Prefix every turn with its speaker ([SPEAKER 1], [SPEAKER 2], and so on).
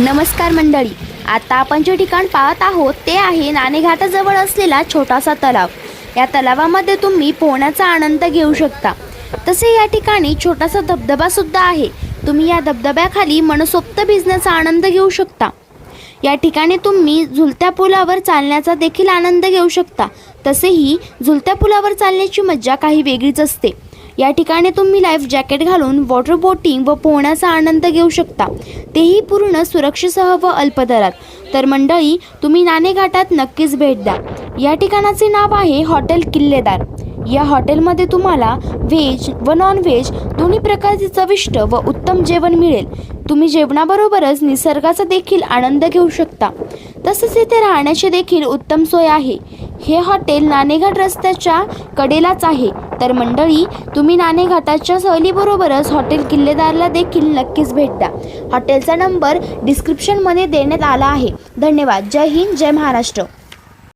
[SPEAKER 1] नमस्कार मंडळी आता आपण जे ठिकाण पाहत आहोत ते आहे नाणेघाटाजवळ असलेला छोटासा तलाव. या तलावामध्ये तुम्ही पोहण्याचा आनंद घेऊ शकता. तसे या ठिकाणी छोटासा धबधबा सुद्धा आहे. तुम्ही या धबधब्याखाली मनसोक्त भिजण्याचा आनंद घेऊ शकता. या ठिकाणी तुम्ही झुलत्या पुलावर चालण्याचा देखील आनंद घेऊ शकता. तसेही झुलत्या पुलावर चालण्याची मज्जा काही वेगळीच असते. या ठिकाणी तुम्ही लाईफ जॅकेट घालून वॉटर बोटिंग व पोहण्याचा आनंद घेऊ शकता. तेही पूर्ण सुरक्षेसह व अल्पदरात. तर मंडळी तुम्ही नाणेघाटात नक्कीच भेट द्या. या ठिकाणाचे नाव आहे हॉटेल किल्लेदार. या हॉटेलमध्ये तुम्हाला व्हेज व नॉन व्हेज दोन्ही प्रकारचे चविष्ट व उत्तम जेवण मिळेल. तुम्ही जेवणाबरोबरच निसर्गाचा देखील आनंद घेऊ शकता. तसेच इथे राहण्याची देखील उत्तम सोय आहे. हे हॉटेल नाणेघाट रस्त्याच्या कडेलाच आहे. तर मंडळी तुम्ही नाणेघाटाच्या सहलीबरोबरच हॉटेल किल्लेदारला देखील नक्कीच भेट द्या. हॉटेलचा नंबर डिस्क्रिप्शनमध्ये देण्यात आला आहे. धन्यवाद. जय हिंद. जय महाराष्ट्र.